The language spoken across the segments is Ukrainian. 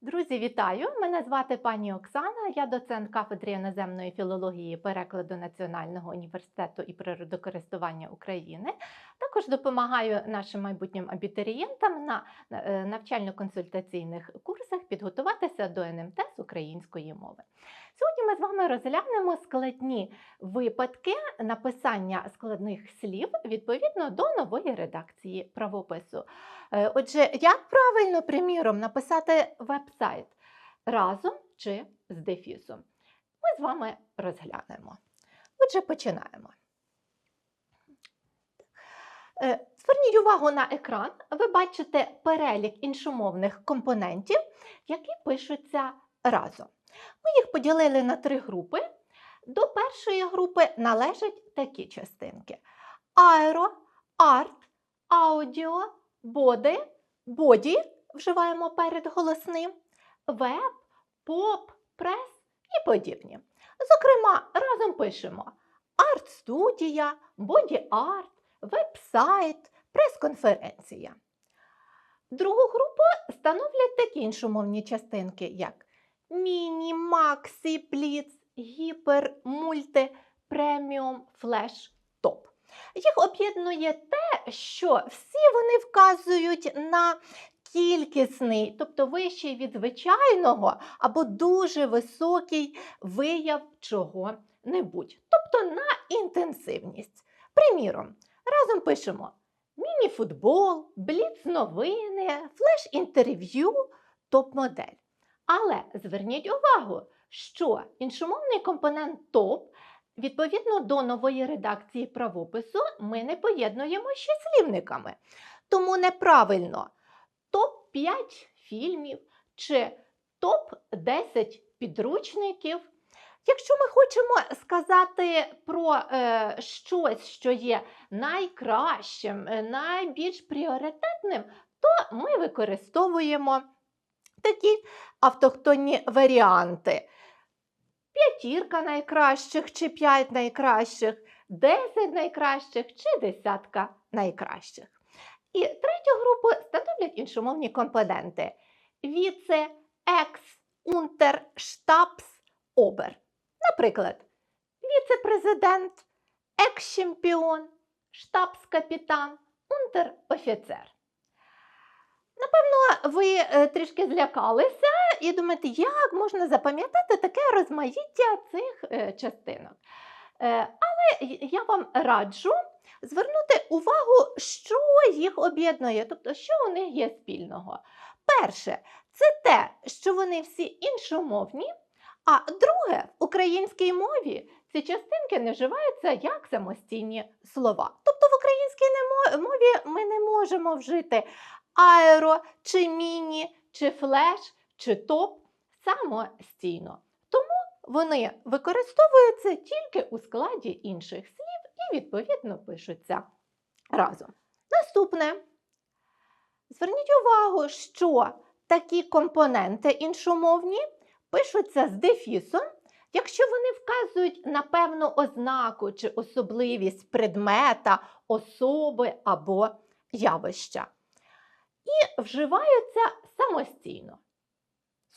Друзі, вітаю! Мене звати пані Оксана. Я доцент кафедри іноземної філології перекладу Національного університету і природокористування України. Також допомагаю нашим майбутнім абітурієнтам на е, навчально-консультаційних курсах підготуватися до НМТ з української мови. Сьогодні ми з вами розглянемо складні випадки написання складних слів відповідно до нової редакції правопису. Е, Отже, як правильно, приміром, написати веб-сайт разом чи з дефісом? Ми з вами розглянемо. Отже, починаємо. Е, Зверніть увагу на екран. Ви бачите перелік іншомовних компонентів, які пишуться разом. Ми їх поділили на три групи. До першої групи належать такі частинки: аеро, арт, аудіо, боди, боді вживаємо перед голосним, веб, поп, прес і подібні. Зокрема, разом пишемо арт-студія, боді-арт, веб-сайт, прес-конференція. Другу групу становлять такі іншомовні частинки, як міні, максі, пліц, гіпер, мульти, преміум, флеш, топ. Їх об'єднує те, що всі вони вказують на кількісний, тобто вищий від звичайного або дуже високий вияв чого-небудь, тобто на інтенсивність. Приміром, разом пишемо міні-футбол, бліц-новини, флеш-інтерв'ю, топ-модель. Але зверніть увагу, що іншомовний компонент топ Відповідно до нової редакції правопису, ми не поєднуємо ще слівниками. Тому неправильно топ-5 фільмів чи топ-10 підручників. Якщо ми хочемо сказати про е, щось, що є найкращим, е, найбільш пріоритетним, то ми використовуємо такі автохтонні варіанти п'ятірка найкращих чи п'ять найкращих, десять найкращих чи десятка найкращих. І третю групу становлять іншомовні компоненти: віце, екс, унтер, штабс, обер. Наприклад, віце-президент, екс-чемпіон, штабс-капітан, унтер-офіцер. Напевно, ви е, трішки злякалися і думаєте, як можна запам'ятати таке розмаїття цих е, частинок. Е, Але я вам раджу звернути увагу, що їх об'єднує, тобто, що у них є спільного. Перше, це те, що вони всі іншомовні. А друге, українській мові ці частинки не вживаються як самостійні слова. Тобто в українській мові ми не можемо вжити аеро, чи міні, чи флеш, чи топ самостійно. Тому вони використовуються тільки у складі інших слів і, відповідно, пишуться разом. Наступне. Зверніть увагу, що такі компоненти іншомовні пишуться з дефісом, якщо вони вказують на певну ознаку чи особливість предмета, особи або явища і вживаються самостійно.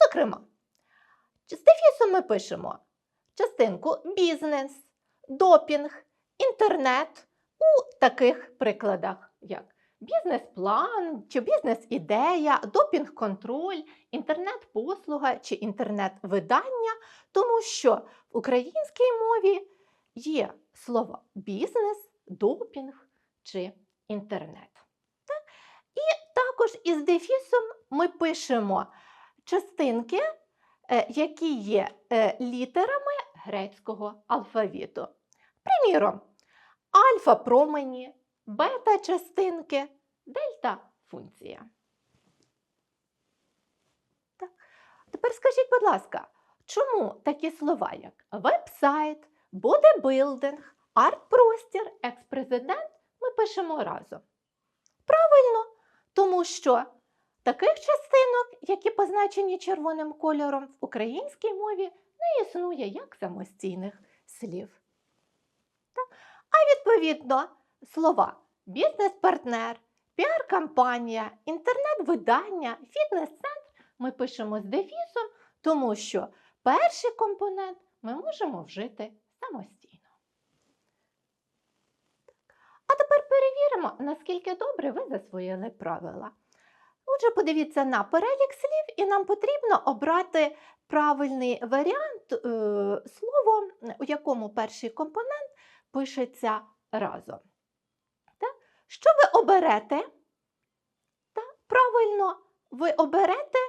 Зокрема, з дефісом ми пишемо частинку бізнес, допінг, інтернет у таких прикладах, як бізнес-план чи бізнес-ідея, допінг-контроль, інтернет-послуга чи інтернет-видання, тому що в українській мові є слова бізнес, допінг чи інтернет. І також із дефісом ми пишемо частинки, е, які є е, літерами грецького алфавіту. Приміром, альфа промені, бета частинки, дельта функція. Так. Тепер скажіть, будь ласка, чому такі слова, як веб-сайт, бодибилдинг, арт-простір, екс-президент ми пишемо разом? Правильно, тому що таких частинок, які позначені червоним кольором в українській мові, не існує як самостійних слів. Так? А відповідно, слова бізнес-партнер, піар-кампанія, інтернет-видання, фітнес-центр ми пишемо з дефісом, тому що перший компонент ми можемо вжити самостійно. А тепер перевіримо, наскільки добре ви засвоїли правила. Отже, подивіться на перелік слів, і нам потрібно обрати правильний варіант е, слова, у якому перший компонент пишеться разом. Що ви оберете? Так? Правильно, ви оберете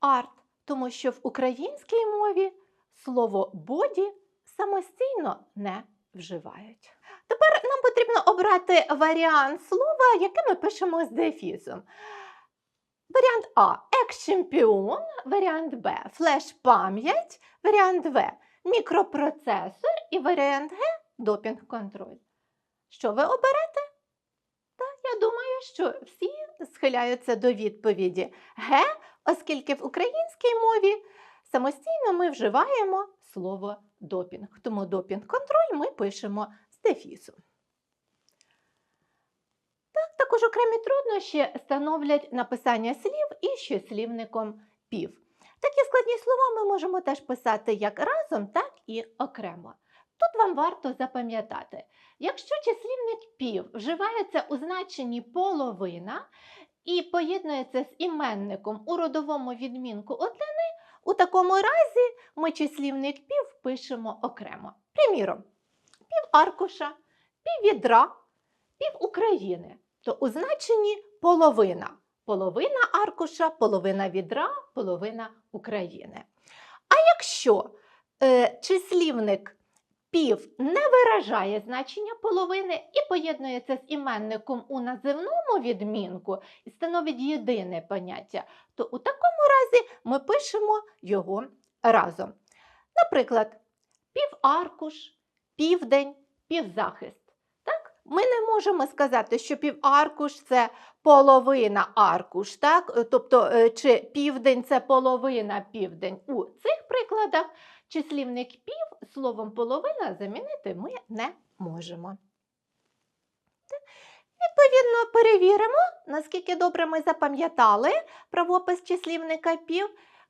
art, тому що в українській мові слово body самостійно не вживають. Тепер нам потрібно обрати варіант слова, яке ми пишемо з дефізом. Варіант А екс-чемпіон, варіант Б флеш-пам'ять, варіант В мікропроцесор і варіант Г допінг-контроль. Що ви оберете? Та я думаю, що всі схиляються до відповіді Г, оскільки в українській мові самостійно ми вживаємо слово допінг. Тому допінг-контроль ми пишемо з дефісом. Так, також окремі труднощі становлять написання слів і числівником пів. Такі складні слова ми можемо теж писати як разом, так і окремо. Тут вам варто запам'ятати, якщо числівник пів вживається у значенні половина і поєднується з іменником у родовому відмінку однини, у такому разі ми числівник пів пишемо окремо. Приміром, пів аркуша, пів відра, пів України. То у значенні половина. Половина аркуша, половина відра, половина України. А якщо е, числівник пів не виражає значення половини і поєднується з іменником у називному відмінку і становить єдине поняття, то у такому разі ми пишемо його разом. Наприклад, піваркуш, південь, півзахист. Ми не можемо сказати, що піваркуш це половина аркуш, так? Тобто е, чи південь це половина південь. У цих прикладах числівник пів словом половина замінити ми не можемо. Відповідно, перевіримо, наскільки добре ми запам'ятали правопис числівника пів.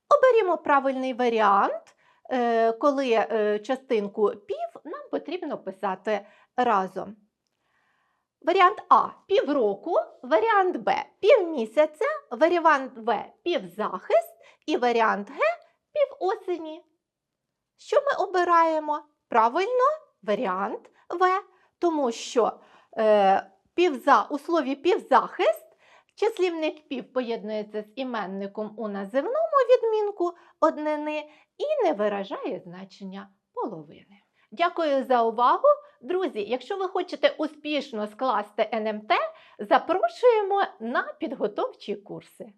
Оберімо правильний варіант, е, коли е, частинку пів нам потрібно писати разом. Варіант А півроку, варіант Б півмісяця, варіант В півзахист і варіант Г півосені. Що ми обираємо? Правильно, варіант В, тому що е, півза, у слові півзахист числівник пів поєднується з іменником у називному відмінку однини і не виражає значення половини. Дякую за увагу. Друзі, якщо ви хочете успішно скласти НМТ, запрошуємо на підготовчі курси.